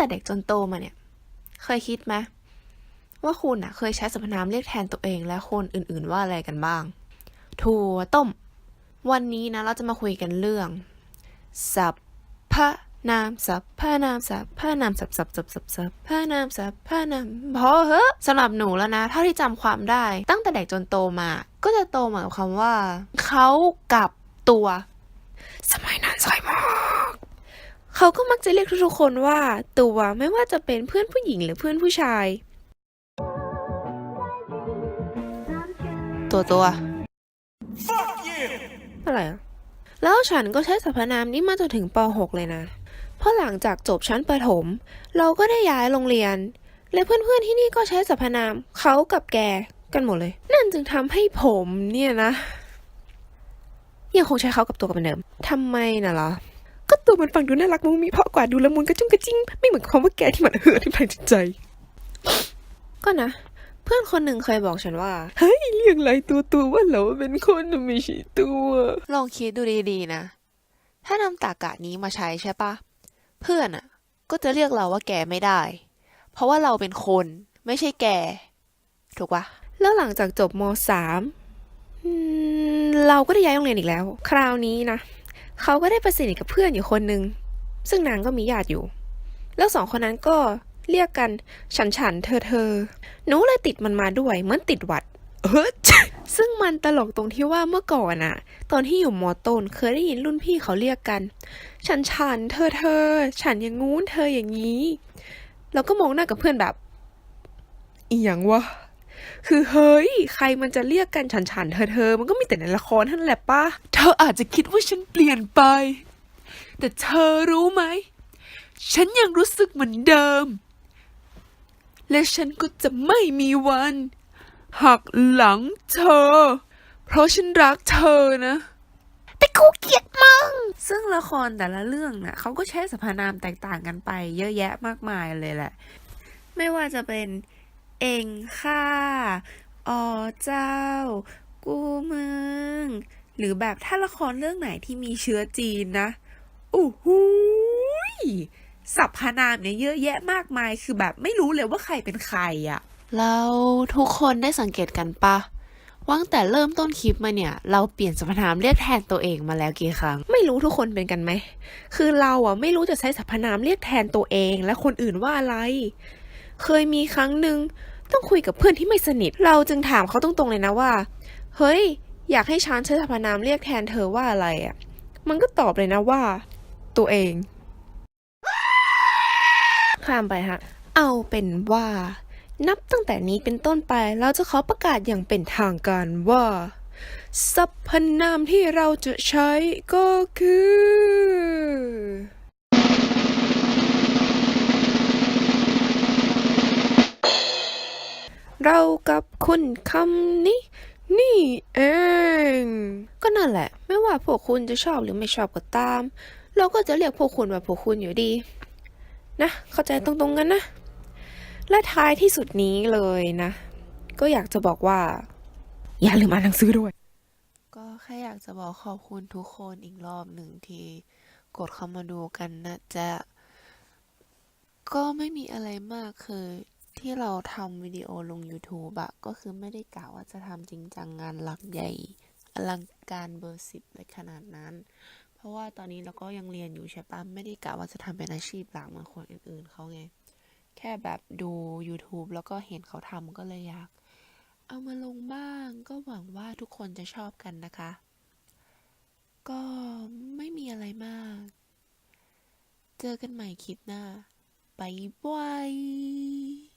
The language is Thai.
แต่เด็กจนโตมาเนี่ย เคยคิดไหมว่าคุณอะเคยใช้สรรพนามเรียกแทนตัวเองและคนอื่นๆว่าอะไรกันบ้าง ถั่วต้ม วันนี้นะเราจะมาคุยกันเรื่องสัพพนามสัพพนามสัพพนามสัพสัพสัพสัพสัพพนามสัพพนามพอเหอะสำหรับหนูแล้วนะเท่าที่จำความได้ ตั้งแต่เด็กจนโตมา ก็จะโตมากับคำว่า เขากับตัว สมัยนั้นสวยมาก เขาก็มักจะเรียกทุกๆคนว่าตัวไม่ว่าจะเป็นเพื่อนผู้หญิงหรือเพื่อนผู้ชาย ตัวตัวอะไรอะแล้วฉันก็ใช้สรรพนามนี้มาจนถึงป .6 เลยนะ เพราะหลังจากจบชั้นประถม เราก็ได้ย้ายโรงเรียน และเพื่อนๆที่นี่ก็ใช้สรรพนามเขากับแกกันหมดเลย นั่นจึงทำให้ผมเนี่ยนะ ยังคงใช้เขากับตัวกันเหมือนเดิมทำไมน่ะเหรอก็ ตัวมันฟังดูน่ารักมุ้งมีเพราะกว่าดูละมุนกระจุ้งกระจิ้งไม่เหมือนคำว่าแกที่มันเหือที่แผงจิตใจ ก็นะ เพื่อนคนหนึ่งเคยบอกฉันว่า เฮ้ยเรียกอะไรตัวตัวว่าเราเป็นคนไม่ใช่ตัว ลองคิดดูดีๆนะ ถ้านำตากะนี้มาใช้ใช่ปะ เพื่อนอะ ก็จะเรียกเราว่าแกไม่ได้ เพราะว่าเราเป็นคนไม่ใช่แก ถูกปะแล้วหลังจากจบมสามอืมเราก็ได้ย้ายโรงเรียนอีกแล้ว คราวนี้นะ เขาก็ได้ไปสนิทกับเพื่อนอยู่คนหนึ่งซึ่งนางก็มีญาติอยู่ แล้วสองคนนั้นก็เรียกกันฉันฉันเธอเธอหนูเลยติดมันมาด้วยเหมือนติดหวัดเออซึ่งมันตลกตรงที่ว่าเมื่อก่อนอะตอนที่อยู่มอต้นเคยได้ยินรุ่นพี่เขาเรียกกัน ฉันฉันเธอเธอ ฉันอย่างงู้นเธออย่างนี้ เราก็มองหน้ากับเพื่อนแบบอีหยังวะ คือเฮ้ย ใครมันจะเรียกกันฉันฉันเธอเธอมันก็มีแต่ในละครเท่านั้นแหละป้าเธออาจจะคิดว่าฉันเปลี่ยนไป แต่เธอรู้ไหม ฉันยังรู้สึกเหมือนเดิม และฉันก็จะไม่มีวัน หักหลังเธอ เพราะฉันรักเธอนะแต่กูเกลียดมึง ซึ่งละครแต่ละเรื่องน่ะเขาก็ใช้สรรพนามแตกต่างกันไป เยอะแยะมากมายเลยแหละ ไม่ว่าจะเป็น เองข้าอ๋อเจ้า กูมึง หรือแบบถ้าละครเรื่องไหนที่มีเชื้อจีนนะอู้หูยสรรพนามเนี่ยเยอะแยะมากมายคือแบบไม่รู้เลยว่าใครเป็นใครอะแล้วทุกคนได้สังเกตกันปะว่าตั้งแต่เริ่มต้นคลิปมาเนี่ย เราเปลี่ยนสรรพนามเรียกแทนตัวเองมาแล้วกี่ครั้ง ไม่รู้ทุกคนเป็นกันไหม คือเราอะไม่รู้จะใช้สรรพนามเรียกแทนตัวเองและคนอื่นว่าอะไร เคยมีครั้งหนึ่งต้องคุยกับเพื่อนที่ไม่สนิท เราจึงถามเขาตรงๆเลยนะว่า เฮ้ย อยากให้ฉันใช้สรรพนามเรียกแทนเธอว่าอะไรอะ มันก็ตอบเลยนะว่า ตัวเอง ข้ามไปฮะ เอาเป็นว่า นับตั้งแต่นี้เป็นต้นไป เราจะขอประกาศอย่างเป็นทางการว่าสรรพนามที่เราจะใช้ก็คือ เรากับคุณคำนี้ นี่เอง ก็นั่นแหละ ไม่ว่าพวกคุณจะชอบหรือไม่ชอบก็ตาม เราก็จะเรียกพวกคุณว่าพวกคุณอยู่ดี นะ เข้าใจตรงๆกันนะ และท้ายที่สุดนี้เลยนะ ก็อยากจะบอกว่า อย่าลืมอ่านหนังสือด้วย ก็แค่อยากจะบอกขอบคุณทุกคนอีกรอบหนึ่งที่กดเข้ามาดูกันนะจะก็ไม่มีอะไรมากคือ ที่เราทำวิดีโอลง YouTube อะก็คือไม่ได้กะว่าจะทำจริงจังงานหลักใหญ่อลังการเบอร์สิบเลยขนาดนั้น เพราะว่าตอนนี้เราก็ยังเรียนอยู่ใช่ปะไม่ได้กะว่าจะทำเป็นอาชีพหลักเหมือนคนอื่นๆเขาไง แค่แบบดู YouTube แล้วก็เห็นเขาทำก็เลยอยาก เอามาลงบ้าง ก็หวังว่าทุกคนจะชอบกันนะคะ ก็ไม่มีอะไรมาก เจอกันใหม่คลิปหน้าบายบาย